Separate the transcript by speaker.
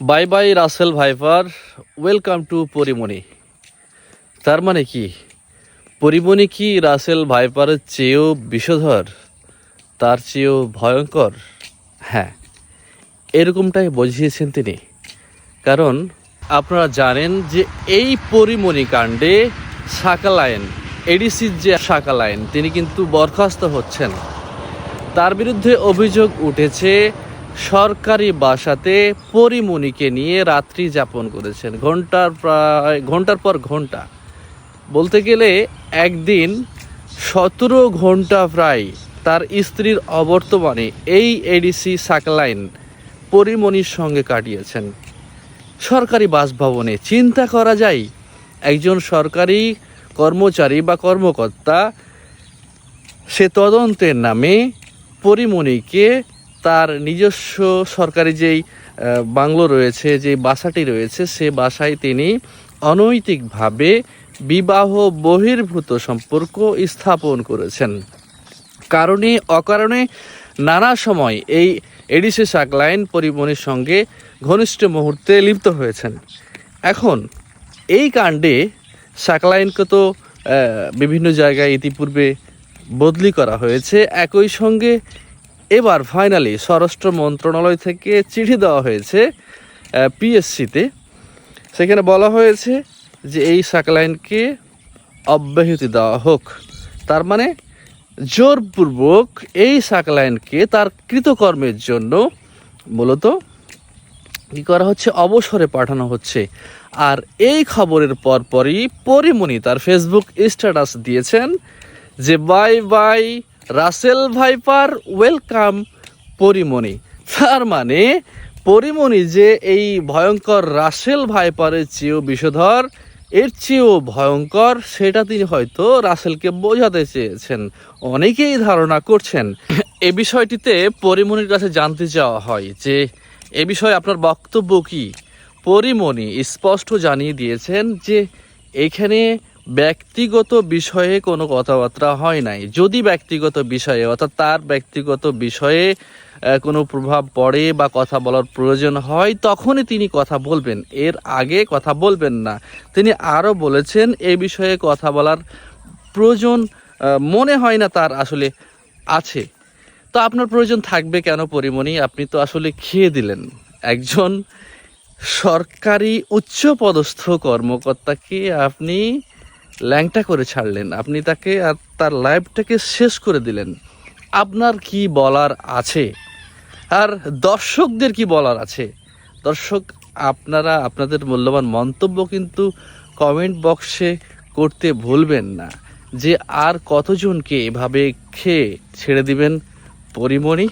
Speaker 1: Bye bye Russell viper welcome to Porimoni তার মানে কি? পরিমণি কি রাসেল ভাইপারের চেয়েও বিষধর? তার চেয়েও ভয়ঙ্কর? হ্যাঁ এরকমটাই বুঝিয়েছেন তিনি। কারণ আপনারা জানেন যে এই পরিমণি কাণ্ডে শাখা লাইন এডিসির যে শাখা লাইন তিনি কিন্তু বরখাস্ত হচ্ছেন। তার বিরুদ্ধে অভিযোগ উঠেছে সরকারি বাসাতে পরিমণিকে নিয়ে রাত্রি যাপন করেছেন। ঘণ্টার প্রায়, ঘণ্টার পর ঘণ্টা। বলতে গেলে একদিন সতেরো ঘণ্টা প্রায় তার স্ত্রীর অবর্তমানে এই এডিসি সাকলাইন পরিমণির সঙ্গে কাটিয়েছেন। সরকারি বাসভবনে চিন্তা করা যায়, একজন সরকারি কর্মচারী বা কর্মকর্তা সে তদন্তের নামে পরিমণিকে তার নিজস্ব সরকারি যেই বাংলো রয়েছে যে বাসাটি রয়েছে, সে বাসায় তিনি অনৈতিকভাবে বিবাহ বহির্ভূত সম্পর্ক স্থাপন করেছেন। কারণে, অকারণে নানা সময় এই এডিসি সাকলাইন পরিমণির সঙ্গে ঘনিষ্ঠ মুহূর্তে লিপ্ত হয়েছেন। এখন, এই কাণ্ডে সাকলাইনকে তো বিভিন্ন জায়গায় ইতিপূর্বে বদলি করা হয়েছে। একই সঙ্গে এবার ফাইনালি স্বরাষ্ট্র মন্ত্রণালয় থেকে চিঠি দেওয়া হয়েছে পিএসসিতে সেখানে বলা হয়েছে যে এই সাকলাইনকে অব্যাহতি দেওয়া হোক। তার মানে জোরপূর্বক এই সাকলাইনকে তার কৃতকর্মের জন্য মূলত কি করা হচ্ছে? অবসরে পাঠানো হচ্ছে। আর এই খবরের পরপরই পরিমণি তার ফেসবুক স্ট্যাটাস দিয়েছেন যে bye bye Russell viper welcome Porimoni. তার মানে পরিমণি যে এই ভয়ঙ্কর রাসেল ভাইপারের চেয়েও বিষধর, এর চেয়েও ভয়ঙ্কর সেটা তিনি হয়তো রাসেলকে বোঝাতে চেয়েছেন। অনেকেই ধারণা করছেন এ বিষয়টিতে পরিমণির কাছে জানতে চাওয়া হয় যে এ বিষয়ে আপনার বক্তব্য কি? পরিমণি স্পষ্ট জানিয়ে দিয়েছেন যে এখানে ব্যক্তিগত বিষয়ে কোনো কথাবার্তা হয় নাই। যদি ব্যক্তিগত বিষয়ে, অর্থাৎ তার ব্যক্তিগত বিষয়ে কোনো প্রভাব পড়ে বা কথা বলার প্রয়োজন হয়, তখনই তিনি কথা বলবেন। এর আগে কথা বলবেন না। তিনি আরও বলেছেন, এ বিষয়ে কথা বলার প্রয়োজন মনে হয় না তার আসলে আছে। তো আপনার প্রয়োজন থাকবে কেন পরিমণি? আপনি তো আসলে খেয়ে দিলেন। একজন সরকারি উচ্চপদস্থ কর্মকর্তাকে আপনি ল্যাংটা করে ছাড়লেন। আপনি তাকে আর তার লাইফটাকে শেষ করে দিলেন। আপনার কি বলার আছে? আর দর্শকদের কি বলার আছে? দর্শক, আপনারা আপনাদের মূল্যবান মন্তব্য কিন্তু কমেন্ট বক্সে করতে ভুলবেন না। যে আর কতজনকে এভাবে খেয়ে ছেড়ে দিবেন, পরিমণি?